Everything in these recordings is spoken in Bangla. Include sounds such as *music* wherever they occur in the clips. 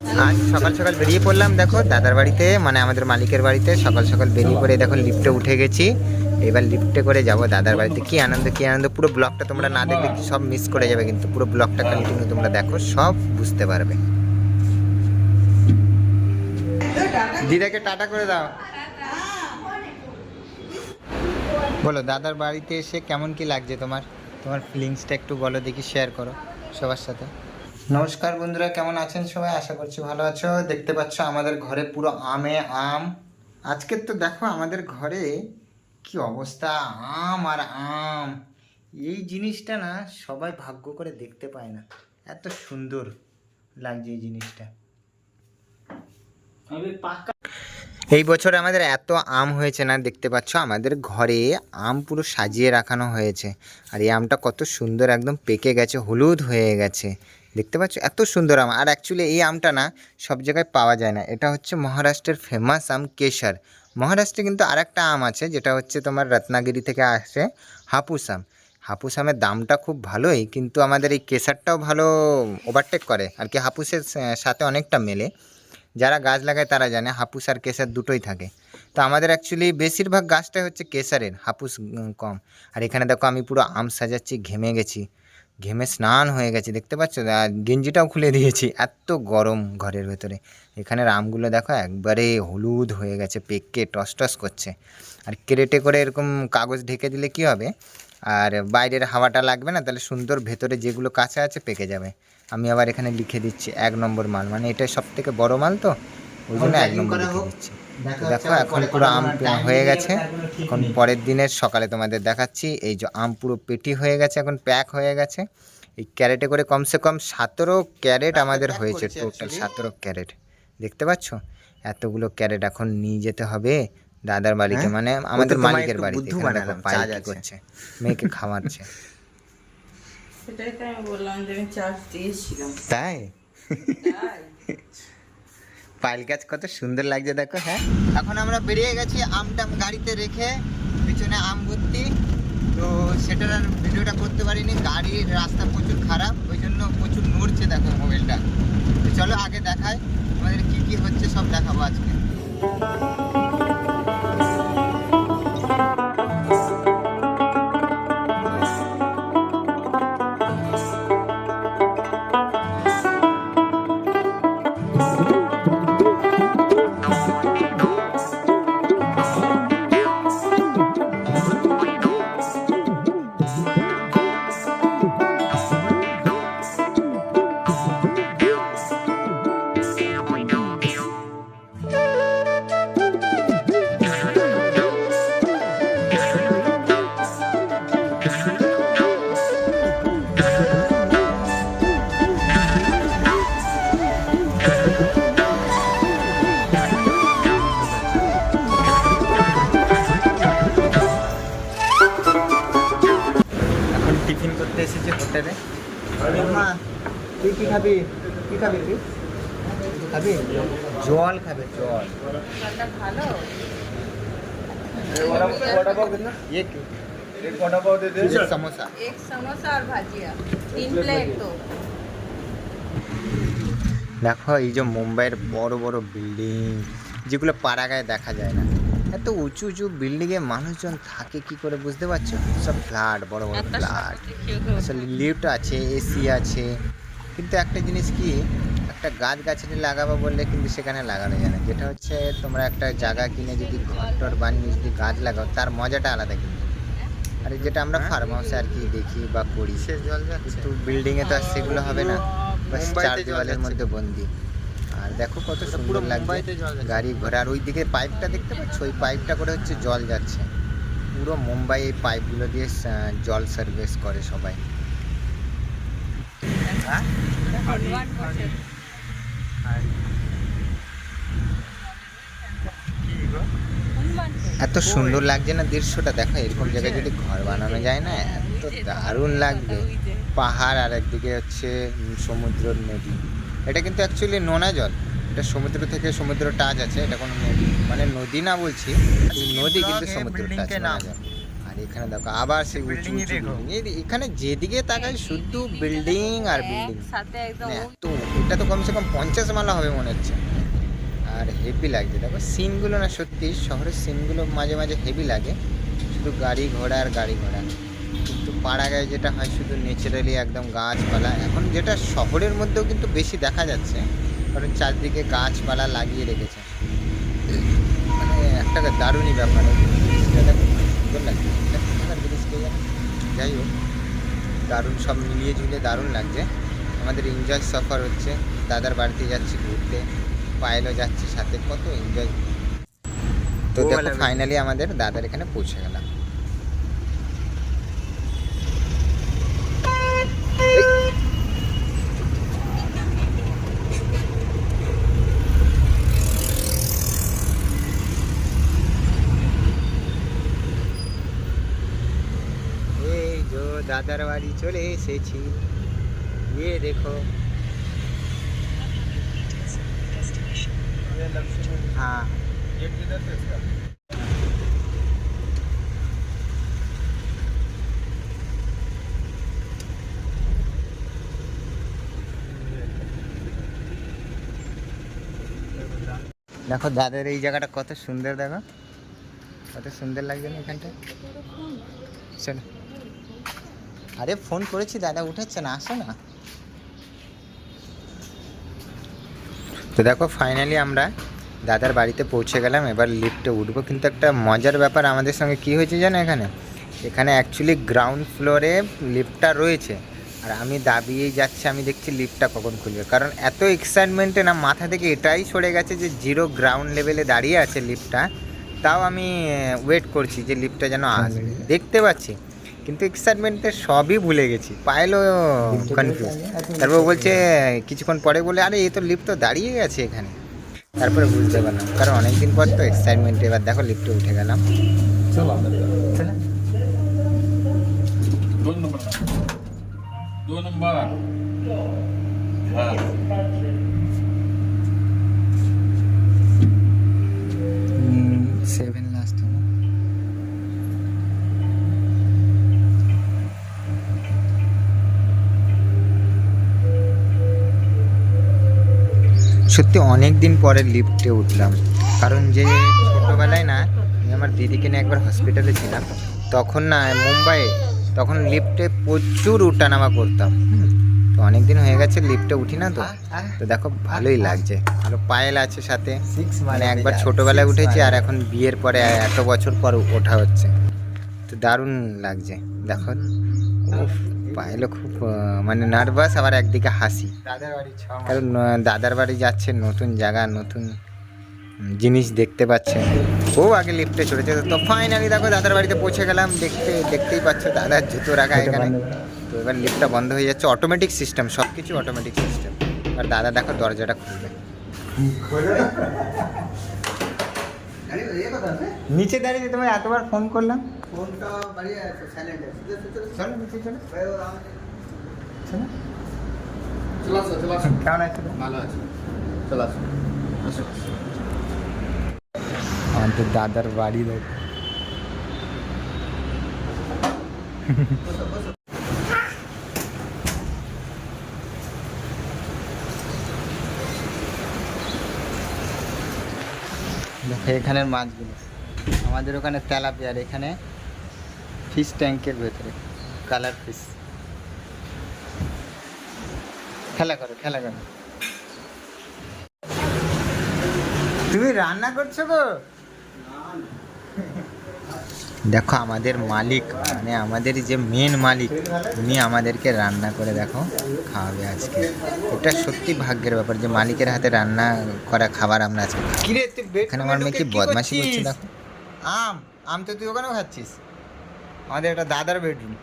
আজ সকাল সকাল বেরিয়ে পড়লাম, দেখো, দাদার বাড়িতে মানে আমাদের মালিকের বাড়িতে। সকাল সকাল বেরিয়ে পড়ে, দেখো লিফটে উঠে গেছি। এবার লিফটে করে যাব দাদার বাড়িতে। কি আনন্দ কি আনন্দ। পুরো ব্লগটা তোমরা না দেখলে সব মিস করে যাবে কিন্তু, পুরো ব্লগটা কন্টিনিউ তোমরা দেখো, সব বুঝতে পারবে। দিদাকে টাটা করে দাও। বলো, দাদার বাড়িতে এসে কেমন কি লাগছে তোমার? তোমার ফিলিংসটা একটু বলো, দেখি শেয়ার করো সবার সাথে। নমস্কার বন্ধুরা কেমন আছেন সবাই? আশা করছি ভালো আছো। দেখতে পাচ্ছ আমাদের ঘরে পুরো আমে আম। আজকের তো দেখো আমাদের ঘরে কি অবস্থা আম আর আম। এই জিনিসটা না সবাই ভাগ্য করে দেখতে পায় না। এত সুন্দর লাগছে এই জিনিসটা। এই বছর আমাদের এত আম হয়েছে না দেখতে পাচ্ছ? আমাদের ঘরে আম পুরো সাজিয়ে রাখানো হয়েছে। আর এই আমটা কত সুন্দর একদম পেকে গেছে হলুদ হয়ে গেছে। দেখতে পাচ্ছ? এত সুন্দর আম। আর অ্যাকচুয়ালি এই আমটা না সব জায়গায় পাওয়া যায় না। এটা হচ্ছে মহারাষ্ট্রের ফেমাস আম কেশর। মহারাষ্ট্রে কিন্তু আরেকটা আম আছে, যেটা হচ্ছে তোমার রত্নাগিরি থেকে আসে হাপুস আম। হাপুস আমের দামটা খুব ভালোই, কিন্তু আমাদের এই কেশরটাও ভালো ওভারটেক করে। আর কি হাপুসের সাথে অনেকটা মেলে। যারা গাছ লাগায় তারা জানে, হাপুস আর কেসার দুটোই থাকে। তো আমাদের অ্যাকচুয়ালি বেশিরভাগ গাছটাই হচ্ছে কেসারের হাপুস কম। আর এখানে দেখো আমি পুরো আম সাজাচ্ছি, ঘেমে গেছি। ঘেমে স্নান হয়ে গেছে, দেখতে পাচ্ছ? আর গেঞ্জিটাও খুলে দিয়েছি, এত গরম ঘরের ভেতরে। এখানে আমগুলো দেখো, একবারে হলুদ হয়ে গেছে, পেকে টস টস করছে। আর ক্রেটে করে এরকম কাগজ ঢেকে দিলে কি হবে? আর বাইরের হাওয়াটা লাগবে না, তাহলে সুন্দর ভেতরে যেগুলো কাঁচা আছে, পেকে যাবে। আমি আবার এখানে লিখে দিচ্ছি, এক নম্বর মাল। মানে এটা সব থেকে বড় মাল তো? ওই জন্য এক নম্বর লিখে দিচ্ছি। দেখো এখন পুরো আম হয়ে গেছে। এখন পরের দিনের সকালে তোমাদের দেখাচ্ছি এই যে আম পুরো পেটি হয়ে গেছে এখন প্যাক হয়ে গেছে। এই ক্যারেটে করে কমসে কম সতেরো ক্যারেট আমাদের হয়েছে টোটাল সতেরো ক্যারেট। দেখতে পাচ্ছ? এতগুলো ক্যারেট এখন নিয়ে যেতে হবে দাদার বাড়িতে মানে আমাদের মালিকের বাড়িতে করছে মেয়েকে খাওয়াচ্ছে। সেটাই তো আমি বললাম যে আমি চার্জ দিয়েছিলাম। তাই? পাইল গাছ কত সুন্দর লাগছে, দেখো হ্যাঁ। এখন আমরা বেরিয়ে গেছি আমটাম গাড়িতে রেখে, পিছনে আম ভর্তি। তো সেটার আর ভিডিওটা করতে পারিনি, গাড়ির রাস্তা প্রচুর খারাপ, ওই জন্য প্রচুর নড়ছে, দেখো, মোবাইলটা। তো চলো, আগে দেখায় আমাদের কি কি হচ্ছে, সব দেখাবো আজকে। এসেছি হোটেলে মা তুই কি খাবি কি খাবি তুই কিছু খাবি জল খাবে জল ভালো ये क्यों एक समोसा एक समोसा और भाजिया तीन प्लेट तो দেখো এই যে মুম্বাইয়ের বড় বড় বিল্ডিং যেগুলো পাড়াগায় দেখা যায় না এত উঁচু উঁচু বিল্ডিংয়ে মানুষজন থাকে কি করে বুঝতে পারছ? সব ফ্ল্যাট বড় বড় ফ্ল্যাট আসলে লিফট আছে এসি আছে। কিন্তু একটা জিনিস কি একটা গাছ গাছালি লাগাবো বললে কিন্তু সেখানে লাগানো যায় না। যেটা হচ্ছে তোমরা একটা জায়গা কিনে যদি ঘর টর বানিয়ে যদি গাছ লাগাও তার মজাটা আলাদা কিন্তু। আর যেটা আমরা ফার্ম হাউসে আর কি দেখি বা করি কিন্তু বিল্ডিংয়ে তো আর সেগুলো হবে না। বাস চার দেওয়ালের মধ্যে বন্দি। আর দেখো কত সুন্দর লাগছে। গাড়ি ঘোড়া আর ওই ওইদিকে পাইপটা দেখতে পাচ্ছ? ওই পাইপটা করে হচ্ছে জল যাচ্ছে। পুরো মুম্বাই এই পাইপগুলো দিয়ে জল সার্ভিস করে সবাই। এত সুন্দর লাগছে না? দৃশ্যটা দেখো এরকম জায়গায় যদি ঘর বানানো যায় না এত দারুণ লাগবে। পাহাড় আর একদিকে হচ্ছে সমুদ্র নদী। এটা কিন্তু অ্যাকচুয়ালি নোনা জল। এটা সমুদ্র থেকে সমুদ্র টাচ আছে এটা কোনো মানে নদী না বলছি নদী কিন্তু সমুদ্র টাচ নোনা জল। আর এখানে দেখো আবার সেই উঁচু উঁচু এখানে যেদিকে তাকাই শুধু বিল্ডিং আর বিল্ডিং তো এটা তো কমসে কম পঞ্চাশ মালা হবে মনে হচ্ছে। আর হেভি লাগছে। দেখো সিনগুলো না সত্যি শহরের সিনগুলো মাঝে মাঝে হেভি লাগে। শুধু গাড়ি ঘোড়া আর গাড়ি ঘোড়া। কিন্তু পাড়া গায়ে যেটা হয় শুধু ন্যাচারালি একদম গাছপালা। এখন যেটা শহরের মধ্যেও কিন্তু বেশি দেখা যাচ্ছে কারণ চারদিকে গাছপালা লাগিয়ে রেখেছে। মানে একটা দারুণই ব্যাপার। সুন্দর লাগছে? যাই হোক দারুণ সব মিলিয়ে ঝুলিয়ে দারুণ লাগছে। আমাদের এনজয় সফর হচ্ছে। দাদার বাড়িতে যাচ্ছি ঘুরতে পায়েলও যাচ্ছি সাথে। কত এনজয় তো দেখো ফাইনালি আমাদের দাদার এখানে পৌঁছে গেলাম। এই যো দাদার বাড়ি চলে এসেছি ইয়ে দেখো हाँ। দেখো দাদার এই জায়গাটা কত সুন্দর, দেখো। কত সুন্দর লাগছে না এখানটা? চলো। আরে ফোন করেছি, দাদা উঠাচ্ছে না, আসো না। তো দেখো ফাইনালি আমরা দাদার বাড়িতে পৌঁছে গেলাম, এবার লিফটে উঠবো। কিন্তু একটা মজার ব্যাপার, আমাদের সঙ্গে কি হয়েছে জানো এখানে? এখানে অ্যাকচুয়ালি গ্রাউন্ড ফ্লোরে লিফটটা রয়েছে। আর আমি দাবিয়েই যাচ্ছি আমি দেখছি লিফটটা কখন খুলবে। কারণ এত এক্সাইটমেন্টে না মাথা থেকে এটাই সরে গেছে যে জিরো গ্রাউন্ড লেভেলে দাঁড়িয়ে আছে লিফটটা তাও আমি ওয়েট করছি যে লিফটটা যেন আসবে। দেখতে পাচ্ছি। কিন্তু এক্সাইটমেন্টে সবই ভুলে গেছি। পাইলো কনফিউজ তারপর বলছে কিছুক্ষণ পরে বলে আরে এই তো লিফট তো দাঁড়িয়ে গেছে এখানে। তারপরে বুঝতে পারলাম। কারণ অনেকদিন পর তো এক্সাইটমেন্ট এবার দেখো লিফটে উঠে গেলাম। दोन नंबर हाँ সেভেন লাস্ট সত্যি অনেক দিন পরে লিফটে উঠলাম কারণ যে ছোটোবেলায় না আমি আমার দিদিকে নিয়ে একবার হসপিটালে ছিলাম তখন না মুম্বাইয়ে তখন লিফটে প্রচুর উঠানামা করতাম তো অনেক দিন হয়ে গেছে লিফটে উঠি না তো। তো দেখো ভালোই লাগছে। ভালো পায়েল আছে সাথে। মানে একবার ছোটোবেলায় উঠেছি আর এখন বিয়ের পরে এত বছর পর ওঠা হচ্ছে। তো দারুণ লাগছে। দেখো পায়েলও খুব মানে নার্ভাস আবার একদিকে হাসি। দাদার বাড়ি কারণ দাদার বাড়ি যাচ্ছে নতুন জায়গা নতুন জিনিস দেখতে পাচ্ছে। ও আগে লিফটে চড়েছে। তো ফাইনালি দেখো দাদার বাড়িতে পৌঁছে গেলাম। দেখতে দেখতেই পাচ্ছ দাদার জুতো রাখা এখানে। তো এবার লিফটটা বন্ধ হয়ে যাচ্ছে। অটোমেটিক সিস্টেম সব কিছু অটোমেটিক সিস্টেম আর দাদা দেখো দরজাটা খুলবে। নিচে দাঁড়িয়ে তোমায় এতবার ফোন করলাম। কেমন আছে? ভালো আছে। চলে আসো। আমাদের দাদার বাড়ি দেখো, এখানের মাছগুলো। আমাদের ওখানে তেলাপিয়ার এখানে ফিশ ট্যাঙ্কের ভেতরে কালার ফিশ খেলা করো খেলা করো। তুমি রান্না করছ গো? দেখো আমাদের মালিক মানে আমাদের যে মেন মালিক উনি আমাদেরকে রান্না করে দেখো খাওয়াবে আজকে। এটা সত্যি ভাগ্যের ব্যাপার যে মালিকের হাতে রান্না করা খাবার আমরা আজকে এখানে আমার মেয়ে কি বদমাশি করছে দেখো। আম আম তো তুই ওখানেও খাচ্ছিস। আমাদের একটা দাদার বেডরুম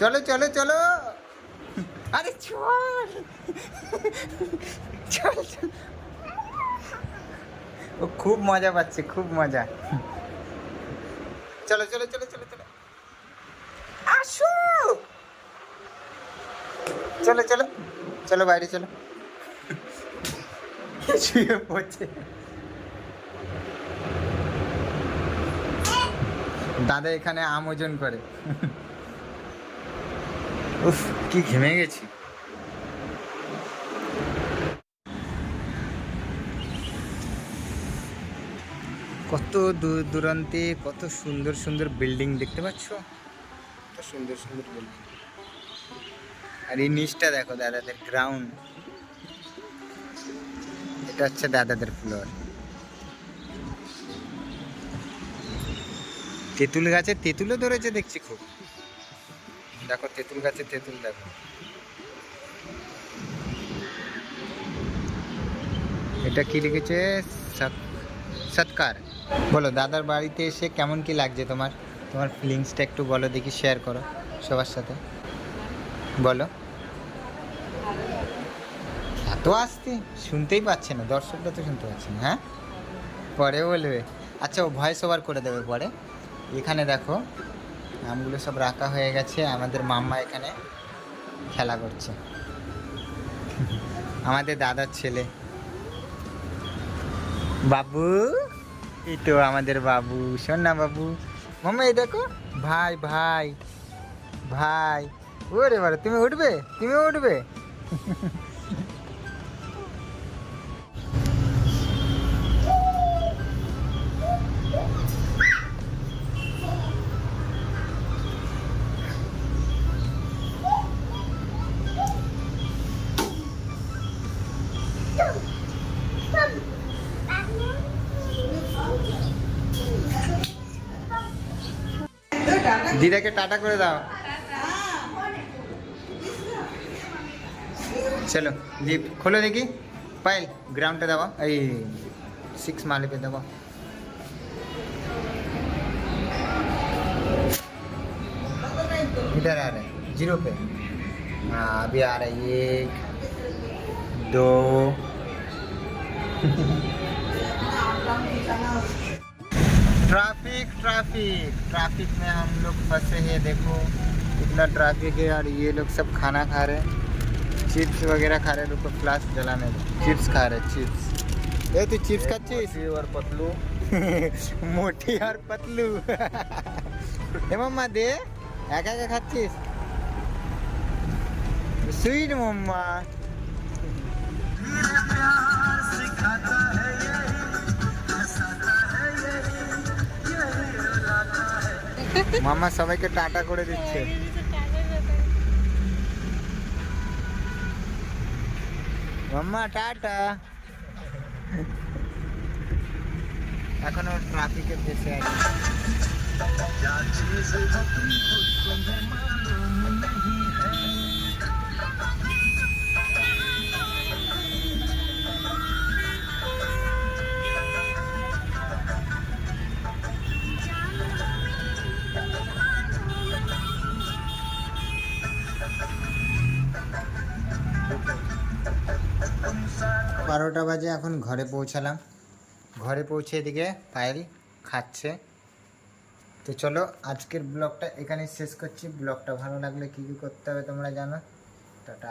চলো চলো চলো। আরে চল। চল চল। ও খুব মজা পাচ্ছে খুব মজা। চলো চলো চলো চলো চলো। আসো। চলো চলো চলো বাইরে চলো। শুয়ে পড়ছে। দাদা এখানে আম ওজন করে। উফ কি ঘেমে গেছি। কত দূর দূরান্তে কত সুন্দর সুন্দর বিল্ডিং দেখতে পাচ্ছ? কত সুন্দর সুন্দর বিল্ডিং। আর এই নিচটা দেখো দাদাদের গ্রাউন্ড এটা হচ্ছে দাদাদের ফ্লোর তেঁতুল গাছে তেঁতুলও ধরেছে দেখছি খুব। দেখো তেঁতুল গাছে তেঁতুল দেখো। এটা কি লিখেছে? সৎ- সৎকার। বলো, দাদার বাড়িতে এসে কেমন কি লাগছে তোমার? তোমার ফিলিংসটা একটু বলো, দেখি শেয়ার করো সবার সাথে। বলো। এত আসতে? শুনতেই পাচ্ছে না, দর্শকরা তো শুনতে পাচ্ছে না হ্যাঁ? পরে বলবে। আচ্ছা ও ভয়েস ওভার করে দেবে পরে। এখানে দেখো, আমগুলো সব রাখা হয়ে গেছে, আমাদের মাম্মা এখানে খেলা করছে। আমাদের দাদার ছেলে। বাবু! এই তো আমাদের বাবু, শোন না বাবু। মামা এই দেখো। ভাই ভাই ভাই। ওরে বারে তুমি উঠবে? তুমি উঠবে? দিদাকে টাটা করে দাও চলো লিফট খোলো দেখি পাইল ग्राउंड दबा এই सिक्स माले पे दबा इधर आ रहा है जीरो पे हाँ अभी आ रहा है एक दो ट्रैफ़िक ट्रैफ़िक ट्रैफ़िक में हम लोग फंसे हैं देखो। इतना ट्रैफ़िक है और ये लोग सब खाना खा रहे हैं। चिप्स वगैरह खा रहे हैं लोग फ्लास जलाने चिप्स खा रहे चिप्स ये तो चिप्स का चीज़ और पतलू। मोटी और पतलू। हे *laughs* *laughs* मम्मा दे। একা একা খাচ্ছিস स्वीट मम्मा। মাম্মা সবাইকে টাটা করে দিচ্ছে। Mamma ta-ta. এখনও ট্রাফিকে ফেসে আছে বারোটা বাজে এখন ঘরে পৌঁছালাম। ঘরে পৌঁছে এদিকে পায়েল খাচ্ছে। তো চলো আজকের ব্লগটা এখানে শেষ করছি। ব্লগটা ভালো লাগলে কী কী করতে হবে তোমরা জানো। টাটা।